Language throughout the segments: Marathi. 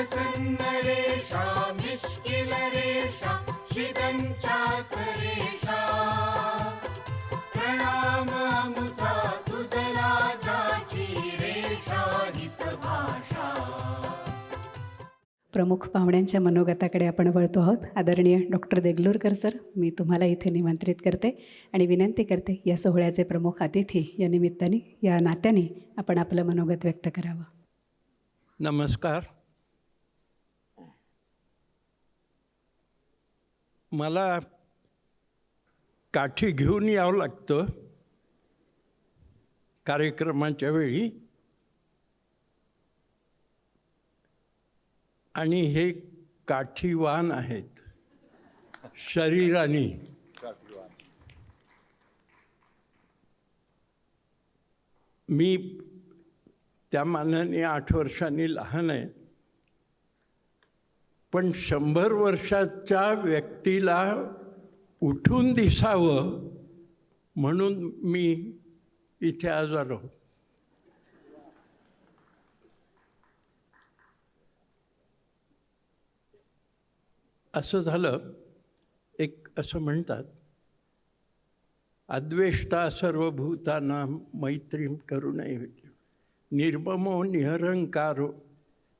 प्रसन्न रेषा मिश्किल रेषा शिदंचाच रेषा प्रणाम अमुचा तुझला जाची रेषा हीच भाषा। प्रमुख पाहुण्यांच्या मनोगताकडे आपण वळतो आहोत. आदरणीय डॉक्टर देगलूरकर सर मी तुम्हाला इथे निमंत्रित करते आणि विनंती करते या सोहळ्याचे प्रमुख अतिथी या निमित्ताने या नात्याने आपण आपलं मनोगत व्यक्त करावं. नमस्कार. मला काठी घेऊन यावं लागतं कार्यक्रमाच्या वेळी. आणि हे काठीवान आहेत. शरीराने. मी त्या मानाने आठ वर्षांनी लहान आहे. पण शंभर वर्षाच्या व्यक्तीला उठून दिसावं म्हणून मी इथे आज आलो असं झालं एक असं म्हणतात अद्वेष्टा सर्वभूताना मैत्रीम नये निर्ममो निहरंकारो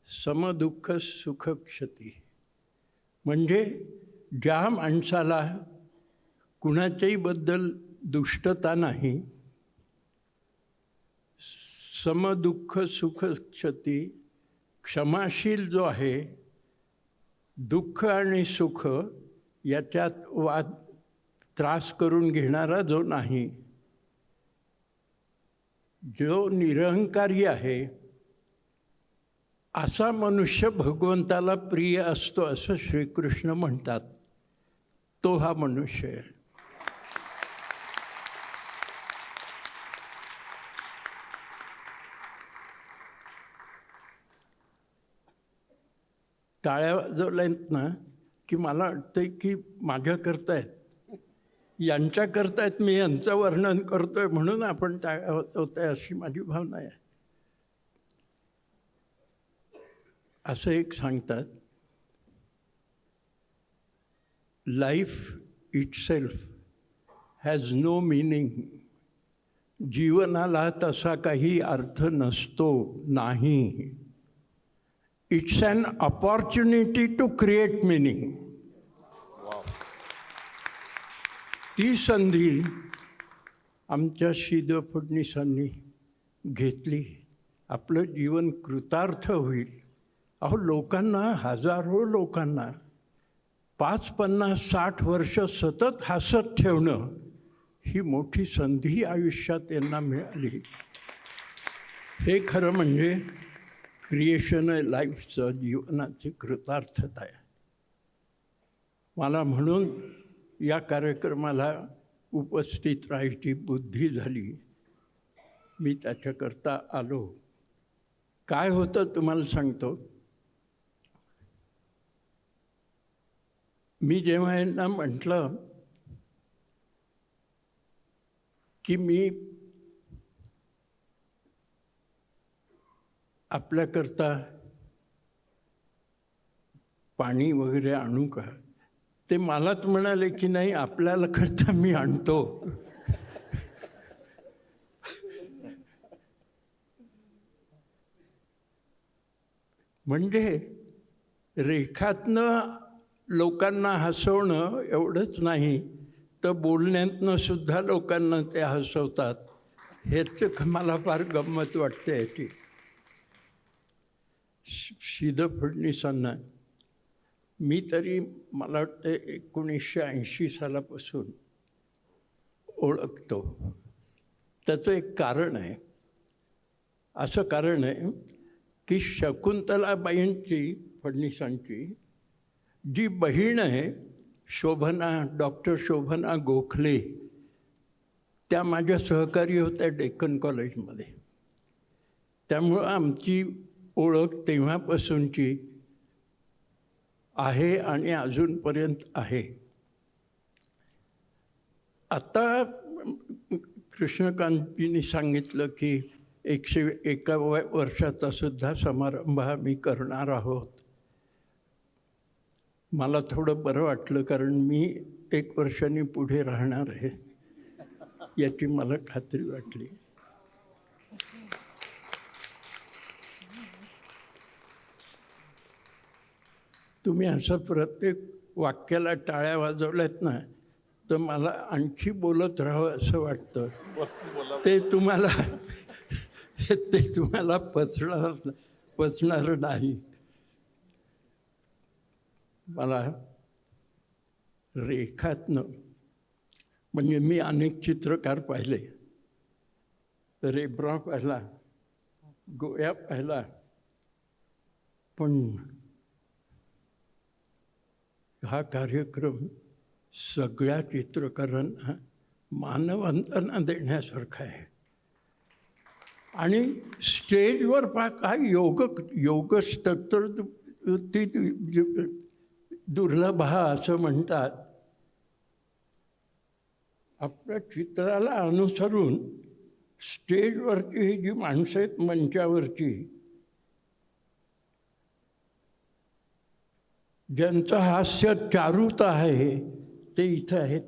समदुःख सुखक्षती म्हणजे ज्या माणसाला कुणाच्याही बद्दल दुष्टता नाही. समदुःख सुखक्षती क्षमाशील जो आहे दुःख आणि सुख याच्यात वाद त्रास करून घेणारा जो नाही जो निरहंकारी आहे असा मनुष्य भगवंताला प्रिय असतो असं श्रीकृष्ण म्हणतात. तो हा मनुष्य आहे. टाळ्या वाजवल्यात ना की मला वाटतंय की माझ्या करतायत. यांच्या करतायत मी यांचं वर्णन करतोय म्हणून आपण टाळ्या वाजवतोय अशी माझी भावना आहे. असं एक सांगतात life itself has no meaning जीवनाला तसा काही अर्थ नसतो नाही. It's an opportunity to create meaning ती संधी आमच्या शिद फडणीसांनी घेतली. आपलं जीवन कृतार्थ होईल. अहो लोकांना हजारो लोकांना पाच पन्नास साठ वर्ष सतत हसत ठेवणं ही मोठी संधी आयुष्यात यांना मिळाली. हे खरं म्हणजे क्रिएशन लाईफचं जीवनाची कृतार्थता आहे. मला म्हणून या कार्यक्रमाला उपस्थित राहायची बुद्धी झाली. मी त्याच्याकरता आलो. काय होतं तुम्हाला सांगतो. मी जेव्हा यांना म्हटलं की मी आपल्याकरता पाणी वगैरे आणू का? ते मलाच म्हणाले की नाही आपल्याला करता मी आणतो. म्हणजे रेखातनं लोकांना हसवणं एवढंच नाही तर बोलण्यातनं सुद्धा लोकांना ते हसवतात. हेच मला फार गंमत वाटते याची. शिद फडणीसांना मी तरी मला वाटतं एकोणीसशे ऐंशी सालापासून ओळखतो. त्याचं एक कारण आहे. असं कारण आहे की शकुंतलाबाईंची फडणीसांची जी बहीण आहे शोभना डॉक्टर शोभना गोखले त्या माझ्या सहकारी होत्या डेक्कन कॉलेजमध्ये. त्यामुळं आमची ओळख तेव्हापासूनची आहे आणि अजूनपर्यंत आहे. आता कृष्णकांतजींनी सांगितलं की एकशे एका वर्षाचा सुद्धा समारंभ आम्ही करणार आहोत. मला थोडं बरं वाटलं कारण मी एक वर्षाने पुढे राहणार आहे याची मला खात्री वाटली. तुम्ही असं प्रत्येक वाक्याला टाळ्या वाजवल्यात ना तर मला आणखी बोलत राहावं असं वाटतं. ते तुम्हाला ते तुम्हाला पचणार पचणार नाही. मला रेखातनं म्हणजे मी अनेक चित्रकार पाहिले रेब्रा पाहिला गोया पाहिला पण हा कार्यक्रम सगळ्या चित्रकारांना मानवंदना देण्यासारखा आहे आणि स्टेजवर पा काय योग योग तर ती दुर्लभ हा असं म्हणतात. आपल्या चित्राला अनुसरून स्टेजवरची ही जी माणसं आहेत मंचावरची ज्यांचं हास्य चारूता आहे ते इथं आहेत.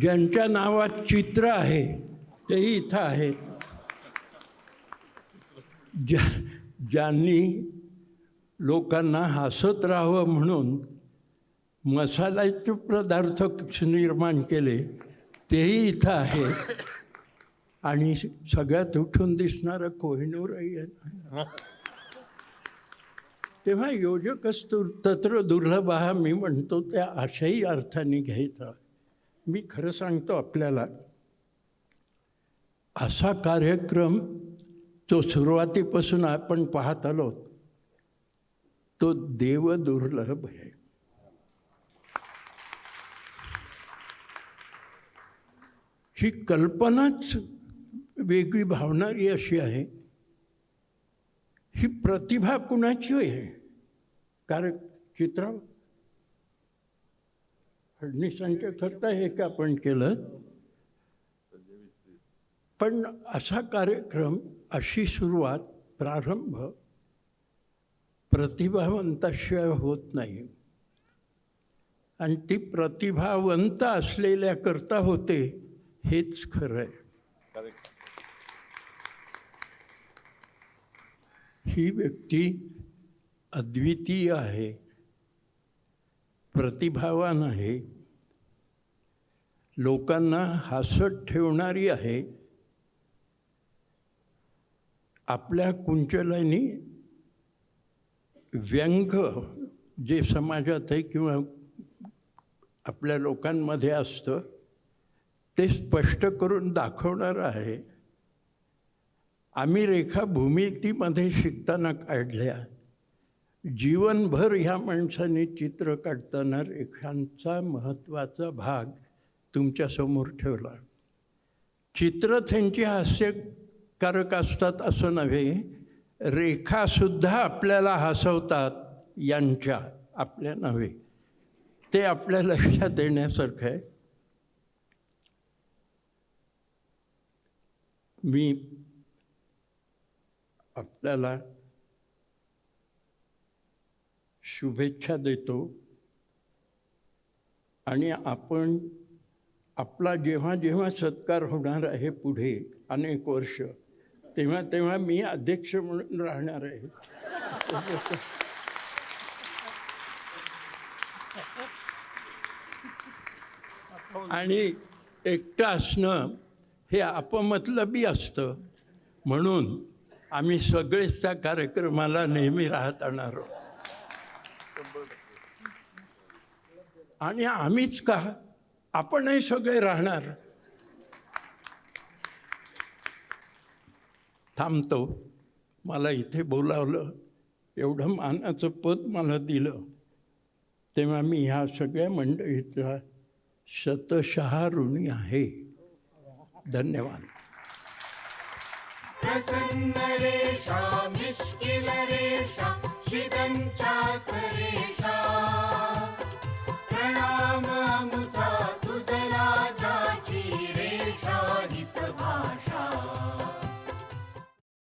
ज्यांच्या नावात चित्र आहे तेही इथं आहेत. ज्या ज्यांनी लोकांना हसत राहावं म्हणून मसाल्याचे पदार्थ निर्माण केले तेही इथं आहे. आणि सगळ्यात उठून दिसणारं कोहिनूरही तेव्हा योजकच तत्र दुर्लभ हा मी म्हणतो त्या अशाही अर्थाने घ्यायचा. मी खरं सांगतो आपल्याला असा कार्यक्रम तो सुरुवातीपासून आपण पाहत आलो तो देव दुर्लभ आहे ही कल्पनाच वेगळी भावणारी अशी आहे. ही प्रतिभा कुणाची आहे? कारण चित्र फडणीसांच्या करता हे का आपण केलं? पण असा कार्यक्रम अशी सुरुवात प्रारंभ प्रतिभावंताशिवाय होत नाही. आणि ती प्रतिभावंत असलेल्या करता होते हेच खरं आहे. ही व्यक्ती अद्वितीय आहे प्रतिभावान आहे लोकांना हसत ठेवणारी आहे आपल्या कुंचलांनी व्यंग जे समाजात आहे किंवा आपल्या लोकांमध्ये असतं ते स्पष्ट करून दाखवणार आहे. आम्ही रेखा भूमितीमध्ये शिकताना काढल्या. जीवनभर ह्या माणसाने चित्र काढताना रेखांचा महत्त्वाचा भाग तुमच्यासमोर ठेवला. चित्र त्यांची हास्यकारक असतात असं नव्हे रेखासुद्धा आपल्याला हसवतात यांच्या आपल्या नव्हे. ते आपल्या लक्षात येण्यासारखं आहे. मी आपल्याला शुभेच्छा देतो आणि आपण आपला जेव्हा जेव्हा सत्कार होणार आहे पुढे अनेक वर्ष तेव्हा तेव्हा मी अध्यक्ष म्हणून राहणार आहे. आणि एकटं असणं हे अपमतलबी असतं. म्हणून आम्ही सगळेच त्या कार्यक्रमाला नेहमी राहत आणणार आहोत. आणि आम्हीच का? आपणही सगळे राहणार. थांबतो. मला इथे बोलावलं. एवढं मानाचं पद मला दिलं. तेव्हा मी ह्या सगळ्या मंडळीचा शतशहा ऋणी आहे. धन्यवाद. प्रसन्न